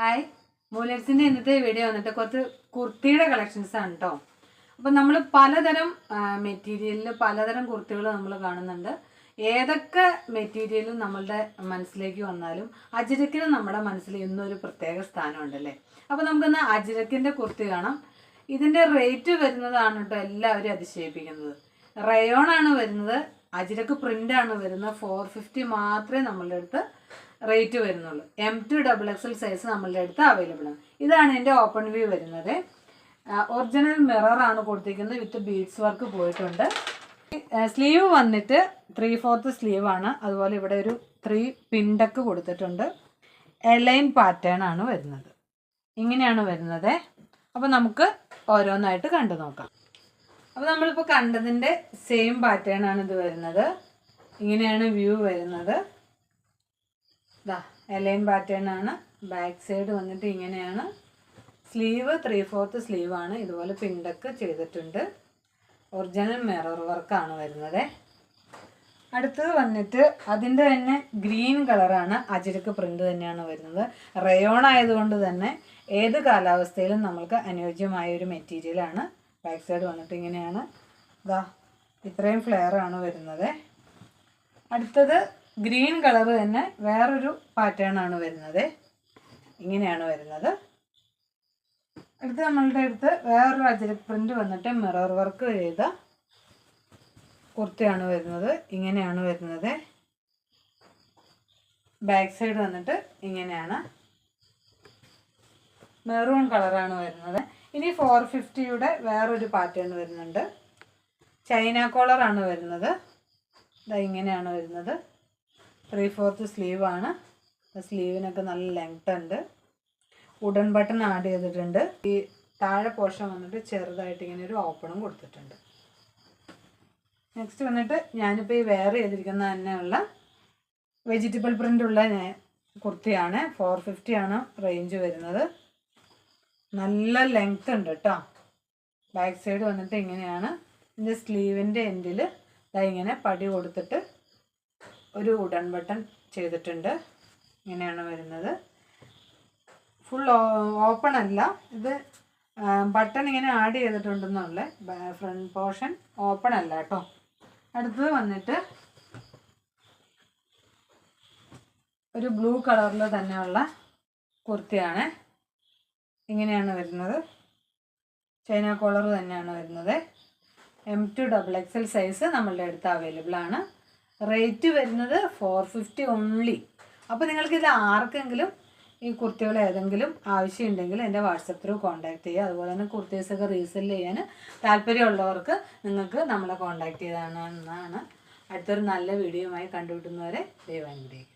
Hi മൂലറ്റ്സിന്റെ ഇന്നത്തെ video വന്നിട്ട് കുറച്ച് കുർത്തിയുടെ കളക്ഷൻസ് ആണ് കേട്ടോ അപ്പം നമ്മൾ പലതരം മെറ്റീരിയലിൽ പലതരം കുർത്തികൾ നമ്മൾ കാണുന്നുണ്ട്. ഏതൊക്കെ മെറ്റീരിയലും നമ്മളുടെ മനസ്സിലേക്ക് വന്നാലും അജിരക്കിന് നമ്മുടെ മനസ്സിൽ ഇന്നും ഒരു പ്രത്യേക സ്ഥാനമുണ്ടല്ലേ അപ്പോൾ നമുക്കിന്ന് അജിരക്കിന്റെ കുർത്തി കാണാം. ഇതിന്റെ റേറ്റ് വരുന്നതാണ് കേട്ടോ എല്ലാവരും അതിശയിപ്പിക്കുന്നത്. റയോൺ ആണ് വരുന്നത് അജിരക്ക് പ്രിന്റാണ് വരുന്നത്. ഫോർ ഫിഫ്റ്റി മാത്രമേ നമ്മളുടെ അടുത്ത് റേറ്റ് വരുന്നുള്ളൂ. M to double X L size നമ്മളുടെ അടുത്ത് അവൈലബിൾ ആണ്. ഇതാണ് എന്റെ ഓപ്പൺ വ്യൂ വരുന്നത്. ഒറിജിനൽ മിററാണ് കൊടുത്തിരിക്കുന്നത്. വിത്ത് ബീഡ്സ് വർക്ക് പോയിട്ടുണ്ട്. സ്ലീവ് വന്നിട്ട് ത്രീ ഫോർത്ത് സ്ലീവ് ആണ്. അതുപോലെ ഇവിടെ ഒരു ത്രീ പിൻഡക്ക് കൊടുത്തിട്ടുണ്ട്. എലൈൻ പാറ്റേൺ ആണ് വരുന്നത്. ഇങ്ങനെയാണ് വരുന്നത്. അപ്പോൾ നമുക്ക് ഓരോന്നായിട്ട് കണ്ടു നോക്കാം. അപ്പോൾ നമ്മളിപ്പോൾ കണ്ടതിന്റെ സെയിം പാറ്റേൺ ആണ് ഇത് വരുന്നത്. ഇങ്ങനെയാണ് വ്യൂ വരുന്നത്. ഇതാ എലൈൻ പാറ്റേൺ ആണ്. ബാക്ക് സൈഡ് വന്നിട്ട് ഇങ്ങനെയാണ്. സ്ലീവ് ത്രീ ഫോർത്ത് ആണ്. ഇതുപോലെ പിണ്ടക്ക് ചെയ്തിട്ടുണ്ട്. ഒറിജിനൽ മിറർ വർക്കാണ് വരുന്നത്. അടുത്തത് വന്നിട്ട് അതിന്റെ തന്നെ ഗ്രീൻ കളറാണ് അജിരക്ക് പ്രിന്റ് തന്നെയാണ് വരുന്നത്. റയോൺ ആയതുകൊണ്ട് തന്നെ ഏത് കാലാവസ്ഥയിലും നമ്മൾക്ക് അനുയോജ്യമായ ഒരു മെറ്റീരിയലാണ് ബാക്ക് സൈഡ് വന്നിട്ട് ഇങ്ങനെയാണ്. ഇതാ ഇത്രയും ഫ്ലെയർ ആണ് വരുന്നത്. അടുത്തത് ഗ്രീൻ കളർ തന്നെ വേറൊരു പാറ്റേൺ ആണ് വരുന്നത്. ഇങ്ങനെയാണ് വരുന്നത്. അടുത്ത് നമ്മളുടെ അടുത്ത് വേറൊരു അജരക് പ്രിന്റ് വന്നിട്ട് മിറർ വർക്ക് ചെയ്ത കുർത്തിയാണ് വരുന്നത്. ഇങ്ങനെയാണ് വരുന്നത്. ബാക്ക് സൈഡ് വന്നിട്ട് ഇങ്ങനെയാണ്. മെറൂൺ കളറാണ് വരുന്നത്. ഇനി ഫോർ ഫിഫ്റ്റിയുടെ വേറൊരു പാറ്റേൺ വരുന്നുണ്ട്. ചൈന കോളറാണ് വരുന്നത്. ഇതാ ഇങ്ങനെയാണ് വരുന്നത്. ത്രീ ഫോർത്ത് സ്ലീവാണ് സ്ലീവിനൊക്കെ നല്ല ലെങ്ത് ഉണ്ട്. ഉടൻ ബട്ടൺ ആഡ് ചെയ്തിട്ടുണ്ട്. ഈ താഴെ പോർഷൻ വന്നിട്ട് ചെറുതായിട്ട് ഇങ്ങനെ ഒരു ഓപ്പണും കൊടുത്തിട്ടുണ്ട്. നെക്സ്റ്റ് വന്നിട്ട് ഞാനിപ്പോൾ ഈ വെയർ ചെയ്തിരിക്കുന്ന തന്നെയുള്ള വെജിറ്റബിൾ പ്രിന്റ് ഉള്ള നേ- കുർത്തിയാണ്. ഫോർ ഫിഫ്റ്റി ആണ് റേഞ്ച് വരുന്നത്. നല്ല ലെങ്ത് ഉണ്ട് കേട്ടോ ബാക്ക് സൈഡ് വന്നിട്ട് ഇങ്ങനെയാണ്. ഇതിന്റെ സ്ലീവിന്റെ എൻഡിൽ ഇതാ ഇങ്ങനെ പടി കൊടുത്തിട്ട് ഒരു ഉടൻ ബട്ടൺ ചെയ്തിട്ടുണ്ട്. ഇങ്ങനെയാണ് വരുന്നത്. ഫുൾ ഓപ്പൺ അല്ല. ഇത് ബട്ടൺ ഇങ്ങനെ ആഡ് ചെയ്തിട്ടുണ്ടെന്നുള്ള. ഫ്രണ്ട് പോർഷൻ ഓപ്പൺ അല്ല കേട്ടോ. അടുത്തത് വന്നിട്ട് ഒരു ബ്ലൂ കളറിൽ തന്നെയുള്ള കുർത്തിയാണ് ഇങ്ങനെയാണ് വരുന്നത്. ചൈന കോളർ തന്നെയാണ് വരുന്നത്. M to double X L size നമ്മളുടെ അടുത്ത് അവൈലബിൾ ആണ്. റേറ്റ് വരുന്നത് ഫോർ ഫിഫ്റ്റി ഓൺലി അപ്പോൾ നിങ്ങൾക്കിത് ആർക്കെങ്കിലും ഈ കുർത്തികൾ ഏതെങ്കിലും ആവശ്യമുണ്ടെങ്കിൽ എന്റെ വാട്സപ്പ് ത്രൂ കോൺടാക്ട് ചെയ്യുക. അതുപോലെ തന്നെ കുർത്തീസൊക്കെ റീസെൽ ചെയ്യാൻ താല്പര്യമുള്ളവർക്ക് നിങ്ങൾക്ക് നമ്മളെ കോൺടാക്ട് ചെയ്താണ് അടുത്തൊരു നല്ല വീഡിയോയുമായി കണ്ടുകിട്ടുന്നവരെ ദൈവം അനുഗ്രഹിക്കും